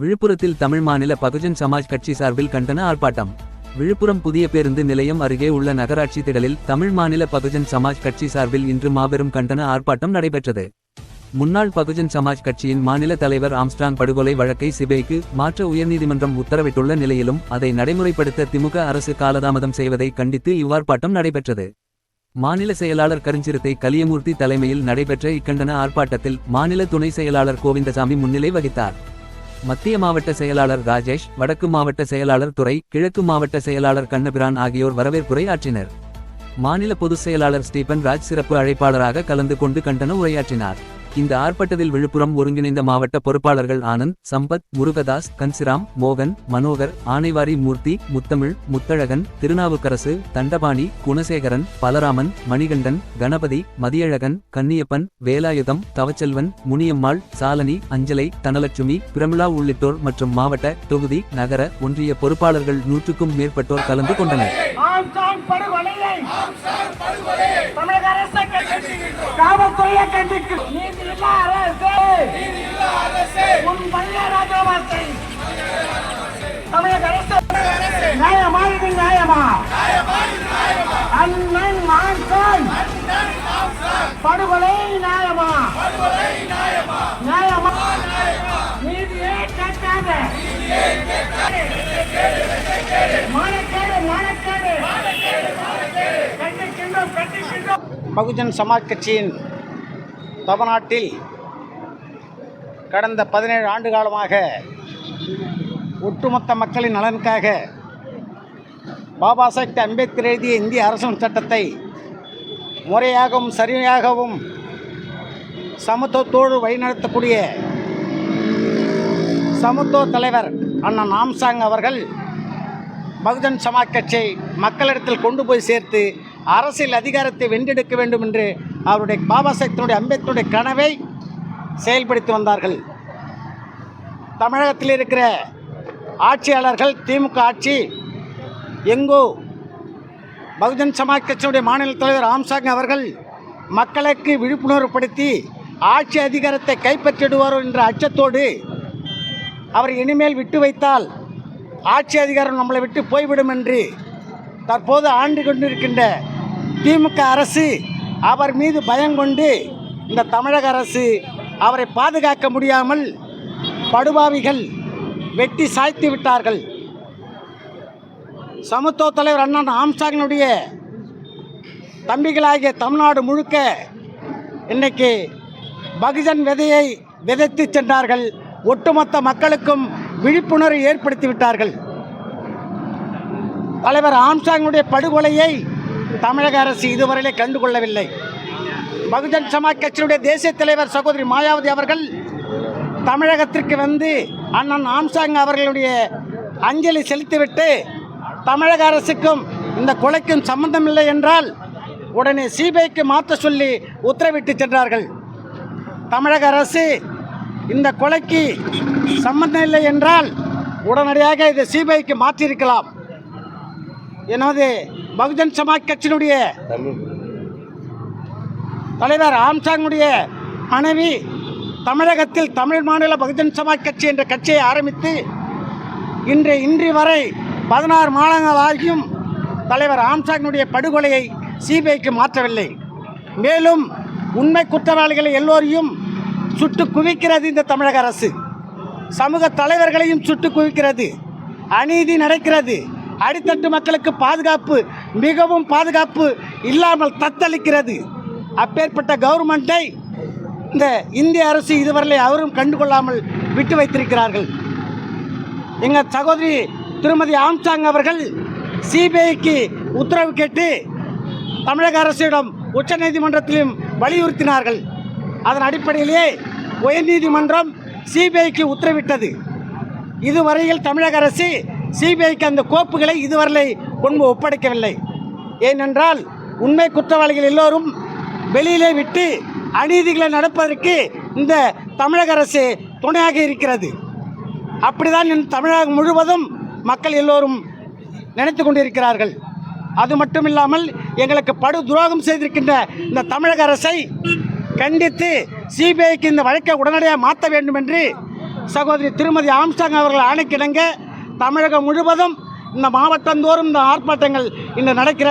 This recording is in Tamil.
விழுப்புரத்தில் தமிழ் மாநில பகுஜன் சமாஜ் கட்சி சார்பில் கண்டன ஆர்ப்பாட்டம். விழுப்புரம் புதிய பேருந்து நிலையம் அருகே உள்ள நகராட்சி திடலில் தமிழ் மாநில பகுஜன் சமாஜ் கட்சி சார்பில் இன்று மாபெரும் கண்டன ஆர்ப்பாட்டம் நடைபெற்றது. முன்னாள் பகுஜன் சமாஜ் கட்சியின் மாநில தலைவர் ஆம்ஸ்டாங் படுகொலை வழக்கை சிபிஐக்கு மாற்ற உயர்நீதிமன்றம் உத்தரவிட்டுள்ள நிலையிலும் அதை நடைமுறைப்படுத்த திமுக அரசு காலதாமதம் செய்வதை கண்டித்து இவ்வார்ப்பாட்டம் நடைபெற்றது. மாநில செயலாளர் கருஞ்சிறுத்தை கலியமூர்த்தி தலைமையில் நடைபெற்ற இக்கண்டன ஆர்ப்பாட்டத்தில் மாநில துணை செயலாளர் கோவிந்தசாமி முன்னிலை வகித்தார். மத்திய மாவட்ட செயலாளர் ராஜேஷ் வடக்கு மாவட்ட செயலாளர் துறை கிழக்கு மாவட்ட செயலாளர் கண்ணபிரான் ஆகியோர் வரவேற்புரை ஆற்றினர். மாநில பொதுச் செயலாளர் ஸ்டீபன் ராஜ் சிறப்பு அழைப்பாளராக கலந்து கொண்டு கண்டன உரையாற்றினார். இந்த ஆர்ப்பாட்டத்தில் விழுப்புரம் ஒருங்கிணைந்த மாவட்ட பொறுப்பாளர்கள் ஆனந்த் சம்பத் முருகதாஸ் கன்சிராம் மோகன் மனோகர் ஆனைவாரி மூர்த்தி முத்தமிழ் முத்தழகன் திருநாவுக்கரசு தண்டபாணி குணசேகரன் பலராமன் மணிகண்டன் கணபதி மதியழகன் கன்னியப்பன் வேலாயுதம் தவச்செல்வன் முனியம்மாள் சாலனி அஞ்சலை தனலட்சுமி பிரமிளா உள்ளிட்டோர் மற்றும் மாவட்ட தொகுதி நகர ஒன்றிய பொறுப்பாளர்கள் நூற்றுக்கும் மேற்பட்டோர் கலந்து கொண்டனர். ஆம்சாங் படுகொலையை தமிழக அரசை. காவல்துறையை கண்டிக்கும் உன் பழைய ராஜாவாசை தமிழக அரசு. நியாயமா இது நியாயமா? அண்ணன் படுகொலை நியாயமா? நியாயமா? நீதியே கேட்காத. மானக்கேடு மானக்கேடு. பகுஜன் சமாஜ் கட்சியின் தமிழ்நாட்டில் கடந்த பதினேழு ஆண்டு காலமாக ஒட்டுமொத்த மக்களின் நலனுக்காக பாபா சாஹேப் அம்பேத்கர் எழுதிய இந்திய அரசியல் சட்டத்தை முறையாகவும் சரியாகவும் சமத்துவத்தோடு வழிநடத்தக்கூடிய சமத்துவ தலைவர் அண்ணன் நாம்சாங் அவர்கள் பகுஜன் சமாஜ் கட்சியை மக்களிடத்தில் கொண்டு போய் சேர்த்து அரசியல் அதிகாரத்தை வென்றெடுக்க வேண்டும் என்று அவருடைய பாபா சாஹேப்னுடைய அம்பேத்கருடைய கனவை செயல்படுத்தி வந்தார்கள். தமிழகத்தில் இருக்கிற ஆட்சியாளர்கள் திமுக ஆட்சி எங்கோ பகுஜன் சமாஜ் கட்சியினுடைய மாநில தலைவர் ஆம்சாங் அவர்கள் மக்களுக்கு விழிப்புணர்வுப்படுத்தி ஆட்சி அதிகாரத்தை கைப்பற்றிடுவாரோ என்ற அச்சத்தோடு அவர் இனிமேல் விட்டு வைத்தால் ஆட்சி அதிகாரம் நம்மளை விட்டு போய்விடும் என்று தற்போது ஆண்டு கொண்டிருக்கின்ற திமுக அரசு அவர் மீது பயங்கொண்டு இந்த தமிழக அரசு அவரை பாதுகாக்க முடியாமல் படுபாவிகள் வெட்டி சாய்த்து விட்டார்கள். சமத்துவ தலைவர் அண்ணன் ஆம்சாங்கினுடைய தம்பிகளாகிய தமிழ்நாடு முழுக்க இன்னைக்கு பகுஜன் விதையை விதைத்து சென்றார்கள். ஒட்டுமொத்த மக்களுக்கும் விழிப்புணர்வு ஏற்படுத்தி விட்டார்கள். தலைவர் ஆம்சாங்குடைய படுகொலையை தமிழக அரசு இதுவரையிலே கண்டுகொள்ளவில்லை. பகுஜன் சமாஜ் கட்சியினுடைய தேசிய தலைவர் சகோதரி மாயாவதி அவர்கள் தமிழகத்திற்கு வந்து அண்ணன் ஆம்சாங் அவர்களுடைய அஞ்சலி செலுத்திவிட்டு தமிழக அரசுக்கும் இந்த கொலைக்கும் சம்பந்தமில்லை என்றால் உடனே சிபிஐக்கு மாற்ற சொல்லி உத்தரவிட்டு சென்றார்கள். தமிழக அரசு இந்த கொலைக்கு சம்பந்தம் இல்லை என்றால் உடனடியாக இதை சிபிஐக்கு மாற்றியிருக்கலாம். எனது பகுஜன் சமாஜ் கட்சியினுடைய தலைவர் ஆம்சாங்குடைய மனைவி தமிழகத்தில் தமிழ் மாநில பகுஜன் சமாஜ் கட்சி என்ற கட்சியை ஆரம்பித்து இன்று இன்று வரை பதினாறு மாதங்கள் ஆகியும் தலைவர் ஆம்சாங்கினுடைய படுகொலையை சிபிஐக்கு மாற்றவில்லை. மேலும் உண்மை குற்றவாளிகளை எல்லோரையும் சுட்டு குவிக்கிறது இந்த தமிழக அரசு. சமூக தலைவர்களையும் சுட்டு குவிக்கிறது. அநீதி நடக்கிறது. அடித்தட்டு மக்களுக்கு பாதுகாப்பு மிகவும் பாதுகாப்பு இல்லாமல் தத்தளிக்கிறது. அப்பேற்பட்ட கவர்மெண்ட்டை இந்த இந்திய அரசு இதுவரை அவரும் கண்டுகொள்ளாமல் விட்டு வைத்திருக்கிறார்கள். எங்கள் சகோதரி திருமதி ஆம்சாங் அவர்கள் சிபிஐக்கு உத்தரவு கேட்டு தமிழக அரசிடம் உச்சநீதிமன்றத்திலும் வலியுறுத்தினார்கள். அதன் அடிப்படையிலேயே உயர்நீதிமன்றம் சிபிஐக்கு உத்தரவிட்டது. இதுவரையில் தமிழக அரசு சிபிஐக்கு அந்த கோப்புகளை இதுவரை கொண்டு ஒப்படைக்கவில்லை. ஏனென்றால் உண்மை குற்றவாளிகள் எல்லோரும் வெளியிலே விட்டு அநீதிகளை நடப்பதற்கு இந்த தமிழக அரசு துணையாக இருக்கிறது. அப்படிதான் தமிழகம் முழுவதும் மக்கள் எல்லோரும் நினைத்து கொண்டிருக்கிறார்கள். அது மட்டும் இல்லாமல் எங்களுக்கு படு துரோகம் செய்திருக்கின்ற இந்த தமிழக அரசை கண்டித்து சிபிஐக்கு இந்த வழக்கை உடனடியாக மாற்ற வேண்டும் என்று சகோதரி திருமதி ஆம்ஸ்டாங் அவர்கள் ஆணைக்கிணங்க தமிழகம் முழுவதும் இந்த மாவட்டந்தோறும் இந்த ஆர்ப்பாட்டங்கள் இன்று நடக்கிறது.